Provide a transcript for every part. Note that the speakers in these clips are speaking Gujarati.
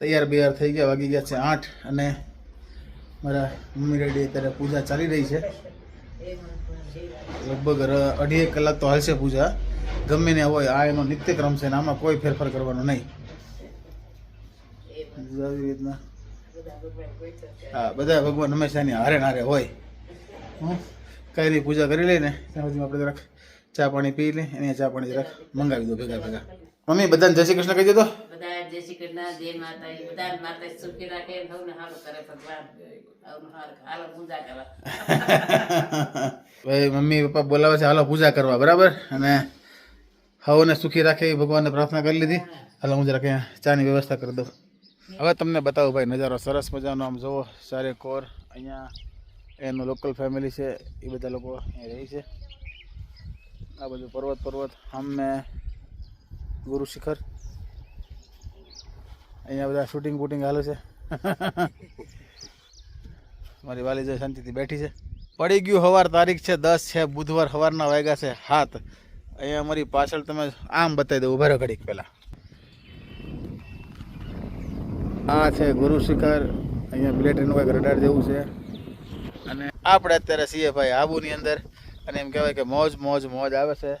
તૈયાર બૈયાર થઈ ગયા, વાગી ગયા છે આઠ અને મારા મમ્મી રેડી અત્યારે પૂજા ચાલી રહી છે. લગભગ અઢી એક કલાક તો હાલશે પૂજા. ગમે ને હોય, આ એનો નિત્યક્રમ છે ને આમાં કોઈ ફેરફાર કરવાનો નહીં. રીતના. હા, બધા ભગવાન હંમેશાની હારે હારે હોય. હં કાંઈ પૂજા કરી લઈને ત્યાં સુધી આપણે જરાક ચા પાણી પી લઈએ અને ચા પાણી જરાક મંગાવી દો ભેગા ભેગા. મમ્મી, બધાને જય શ્રી કૃષ્ણ કહી દો જય શ્રી કૃષ્ણ, જય માતા બધા માતા સુખી રાખે, સૌને હારું કરે ભગવાન. ભાઈ, મમ્મી, પપ્પા બોલાવે છે, હાલો પૂજા કરવા, બરાબર? અને હવને સુખી રાખે ભગવાનને પ્રાર્થના કરી લીધી. હાલો હું જરાક ચાની વ્યવસ્થા કરી દઉં. હવે તમને બતાવું ભાઈ, નજારો સરસ મજાનો. આમ જુઓ સારે કોર, અહીંયા એનું લોકલ ફેમિલી છે, એ બધા લોકો અહીંયા રહી છે. આ બધું પર્વત પર્વત આમને ગુરુ શિખર. અહીંયા બધા શૂટિંગ બૂટિંગ હાલે છે. મારી વાલી જો શાંતિથી બેઠી છે. પડી ગયું હવાર તારીખ છે, દસ છે, બુધવાર સવારના વાગ્યા છે હાથ અહીંયા અમારી પાછળ તમે આમ બતાવી દઉં, ઊભા ઘડીક પહેલાં. આ છે ગુરુ શિખર. અહીંયા મિલિટરીનું કંઈક રડાર જેવું છે. અને આપણે અત્યારે છીએ ભાઈ આબુની અંદર. અને એમ કહેવાય કે મોજ મોજ મોજ આવે છે.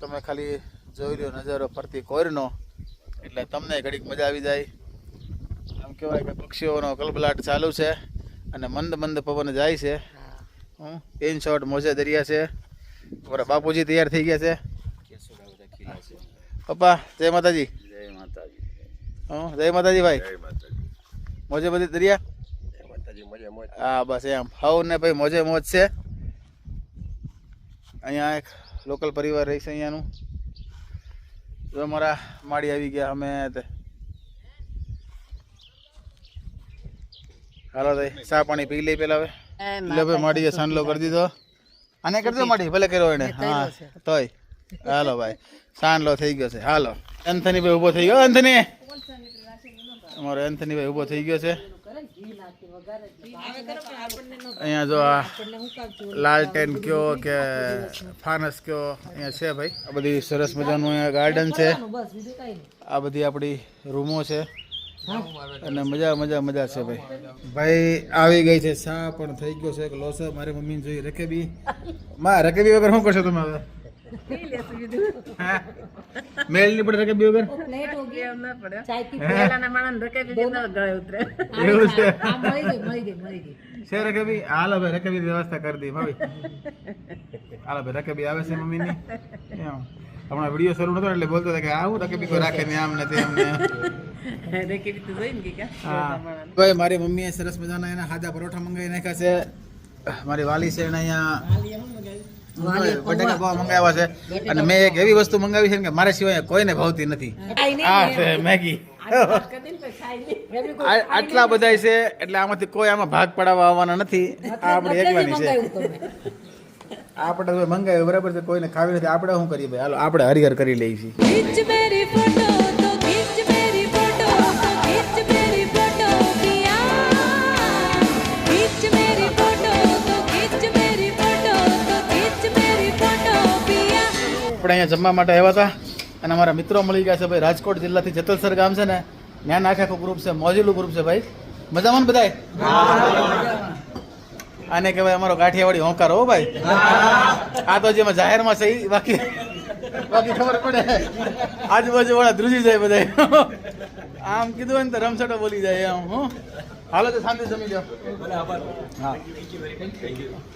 તમે ખાલી જોઈ લ્યો નજારો ફરતી કોરનો. એટલે તમને ઘડીક મજા આવી જાય. આમ કહેવાય કે પક્ષીઓનો કલબલાટ ચાલુ છે અને મંદ મંદ પવન જાય છે. હું ઇન શોર્ટ મોજે દરિયા છે. અમારા બાપુજી તૈયાર થઈ ગયા છે. પપ્પા, જય માતાજી. જય માતાજી હં જય માતાજી ભાઈ. મોજે બધી દરિયા? હા, બસ એમ. હવ ને ભાઈ મોજે મોજ છે. અહીંયા એક લોકલ પરિવાર રહી છે અહીંયાનું. જો અમારા માળી આવી ગયા અમે હાલો ભાઈ ચા પાણી પી લઈ પેલા હવે. એટલે ભાઈ માડીએ સાંડલો કરી દીધો. આને કરી દો માડી ભલે કર્યો એને. હા તોય. હાલો ભાઈ સાંડલો થઈ ગયો છે. હાલો. એન્થની ભાઈ ઊભો થઈ ગયો. એન્થની! અમારો એન્થની ભાઈ ઊભો થઈ ગયો છે. અહીંયા જો આ લાલટેન કયો કે ફાનસ કયો અહીંયા છે ભાઈ? આ બધી સરસ મજાનું અહીંયા ગાર્ડન છે. આ બધી આપણી રૂમો છે. અને મજા મજા મજા છે ભાઈ. ભાઈ આવી ગઈ છે સા પણ થઈ ગયો છે એક લોસો. મારી મમ્મીને જોઈ રકેબી. માં રકેબી વગર શું કરશો તમે હવે? હા? મેળ નહીં પડે રકેબી વગર પહેલાના માણસ રકેબી દીધા ગળે ઉતરે. એવું છે. છે રકેબી હાલો ભાઈ રકેબી વ્યવસ્થા કરી દી ભાઈ હાલો ભાઈ રકેબી આવે છે મમ્મીની. એમ. હમણાં વીડિયો શરૂ નતો એટલે બોલતો હતા કે આવું રકેબી કોઈ રાખે ને આમ ને તેમ ને રકેબી તો જોઈ ને કે કા હા. ભાઈ મારી મમ્મીએ સરસ મજાના એના હાજા પરોઠા મંગાવી નાખ્યા છે. મારી વાલી છે એને અહીંયા બટાકા મંગાવ્યા છે. અને મેં એક એવી વસ્તુ મંગાવી છે ને કે મારા સિવાય કોઈને ભાવતી નથી. આ છે મેગી. આ- આટલા બધા છે એટલે આમાંથી કોઈ આમાં ભાગ પડાવવા આવવાના નથી. આ આપણે એકલાની છે. આપણે મંગાવ્યું બરાબર છે કોઈને ખાવી નથી. આપણે શું કરીએ ભાઈ? હાલો આપણે હરિહર કરી લઈએ છીએ. આપણે અહીંયા જમવા માટે આવ્યા હતા. અને અમારા મિત્રો મળી ગયા છે ભાઈ રાજકોટ જિલ્લાથી જતલસર ગામ છે ને ત્યાં નાખે આખું ગ્રુપ છે મોજેલું ગ્રુપ છે ભાઈ. મજામાં ને બધાય? આને કહેવાય અમારો કાઠિયાવાડી હોંકાર હો ભાઈ. આ તો જેમાં જાહેરમાં છે એ બાકી બાકી ખબર પડે. આજુબાજુ વાળા ધ્રુજી જાય બધા આમ કીધું હોય ને તો રમસટો બોલી જાય આમ હું. હાલો તો શાંતિ જમી લો હા.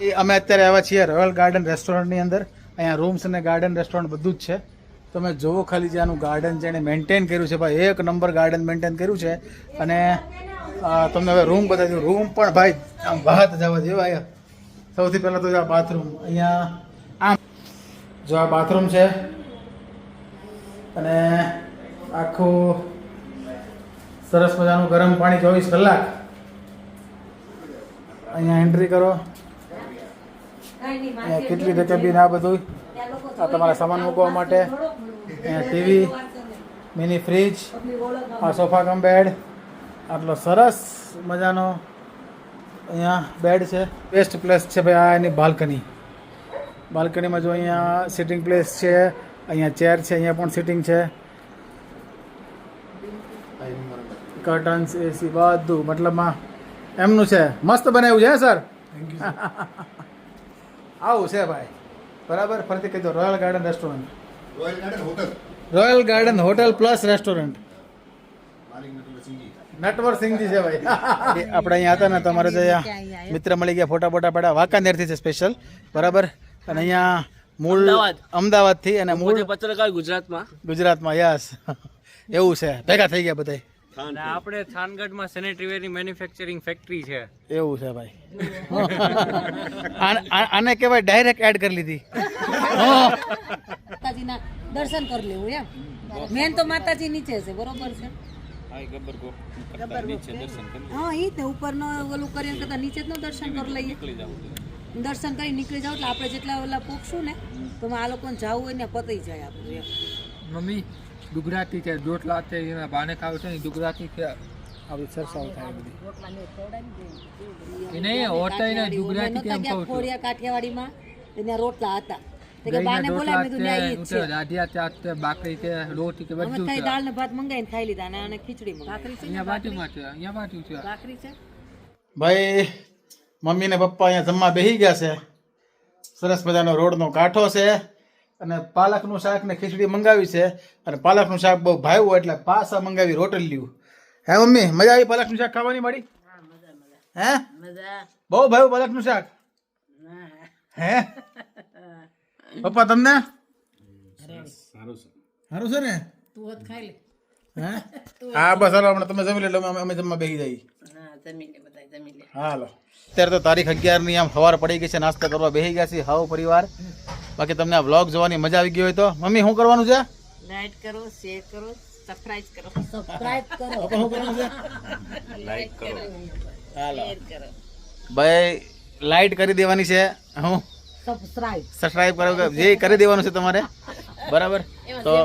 એ અમે અત્યારે આવ્યા છીએ રોયલ ગાર્ડન રેસ્ટોરન્ટની અંદર. અહીંયા રૂમ્સ અને ગાર્ડન રેસ્ટોરન્ટ બધું જ છે. તમે જુઓ ખાલી જે આનું ગાર્ડન છે એને મેન્ટેન કર્યું છે ભાઈ. એક નંબર ગાર્ડન મેન્ટેન કર્યું છે. અને તમને હવે રૂમ બતાવી રૂમ પણ ભાઈ, આમ વાત જવા જેવા અહીંયા સૌથી પહેલાં તો આ બાથરૂમ અહીંયા, આમ, જો આ બાથરૂમ છે. અને આખું સરસ મજાનું ગરમ પાણી ચોવીસ કલાક. અહીંયા એન્ટ્રી કરો. કેટલી રકબી આ બધું? આ તમારા સામાન મૂકવા માટે અહીંયા ટીવી મિની ફ્રીજ આ સોફા કમ બેડ આટલો સરસ મજાનો અહીંયા બેડ છે. બેસ્ટ પ્લેસ છે ભાઈ આ એની બાલ્કની. બાલ્કનીમાં જો અહીંયા સિટિંગ પ્લેસ છે અહીંયા ચેર છે અહીંયા પણ સિટિંગ છે. કર્ટન્સ એસી બધું મતલબમાં એમનું છે. મસ્ત બનાવ્યું છે હે સર આવું છે ભાઈ. બરાબર? ફરીથી કહી દો Royal Garden restaurant Royal Garden hotel Royal Garden hotel plus restaurant Natwar Sinhji છે ભાઈ. આપણે અહીંયા હતા ને તમારે જે મિત્ર મળી ગયા ફોટા ફોટા પડ્યા. વાંકાનેરથી છે સ્પેશિયલ બરાબર? અને અહીંયા મૂળ અમદાવાદથી અને મૂળ પત્રકાર ગુજરાતમાં. ગુજરાતમાં યસ. એવું છે. ભેગા થઈ ગયા બધા અને આપણે થાનગઢમાં સેનેટરી વેરની મેન્યુફેક્ચરિંગ ફેક્ટરી છે. એવું છે ભાઈ. આને- કેવાય કહેવાય ડાયરેક્ટ એડ કરી લીધી. માતાજીના દર્શન કરી લેવું એમ. મેન તો માતાજી નીચે છે બરોબર છે? હા એ જ ને ઉપરનો ઓલું કરીને કરતા નીચે જ દર્શન કરી લઈએ. દર્શન કરી નીકળી જાવ એટલે આપણે જેટલા ઓલા પોખશું ને તો આ લોકોને જવું હોય ને પતી જાય આપણું એમ. મમ્મી ગુજરાતી છે રોટલા છે એના બાને ખાવ છે ને ગુજરાતી છે. આવી સરસાવ થાય બધી. નહીં ને ગુજરાતી કેમ કહું છું? કાઠિયાવાડીમાં એના રોટલા હતા. તે કે દહીંના બાને બોલાય મેં કીધું ના ઈ જ છે. રોટલા રાધિયા ચાટ છે બાકરી છે રોટી છે બધું દાળ ને ભાત મંગાવીને ખાઈ લીધા અને ખીચડી અહીંયા બાજુમાં છે અહીંયા બાજુ છે. ભાખરી છે? ભાઈ મમ્મી ને પપ્પા અહીંયા જમવા બેસી ગયા છે. સરસ મજાનો રોડનો કાંઠો છે. અને પાલકનું શાક ને ખીચડી મંગાવી છે. અને પાલકનું શાક બહુ ભાવ્યું એટલે પાસા મંગાવી રોટલીયું હે મમ્મી મજા આવી પાલકનું શાક ખાવાની મળી હા મજા મજા. હે? બહુ ભાવ્યું પાલકનું શાક? હે? પપ્પા તમને? સારું છે. ને? તું ખાઈ લે. હે? હા બસ હાલો હમણાં તમે જમી લે અમે અમે જમવા બેસી જઈએ. બધા હાલો. અત્યારે તો તારીખ અગિયારની આમ સવાર પડી ગઈ છે નાસ્તા કરવા બેસી ગયા છે હાવ પરિવાર. બાકી તમને આ વ્લોગ જોવાની મજા આવી ગઈ હોય તો. મમ્મી શું કરવાનું છે? લાઈક કરો શેર કરો સબસ્ક્રાઇબ કરો. સબસ્ક્રાઇબ કરો. શું કરવાનું છે? લાઈક કરો. હાલો. ભાઈ લાઈટ કરી દેવાની છે હું. સબસ્ક્રાઇબ સબસ્ક્રાઇબ કરો કે જે કરી દેવાનું છે તમારે. બરાબર? તો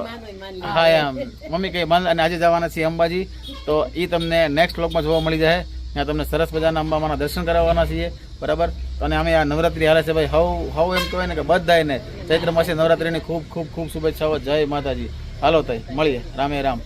હા એમ. મમ્મી કઈ માન અને આજે જવાના છીએ અંબાજી. તો એ તમને નેક્સ્ટ વ્લોગમાં જોવા મળી જાય. ત્યાં તમને સરસ મજાના અંબામાના દર્શન કરાવવાના છીએ, બરાબર? અને અમે આ નવરાત્રી હાલે છે ભાઈ, હવ હવ એમ કહેવાય ને કે બધાને ચૈત્ર માસે નવરાત્રીની ખૂબ ખૂબ ખૂબ શુભેચ્છાઓ. જય માતાજી. હાલો તય મળીએ. રામે રામ.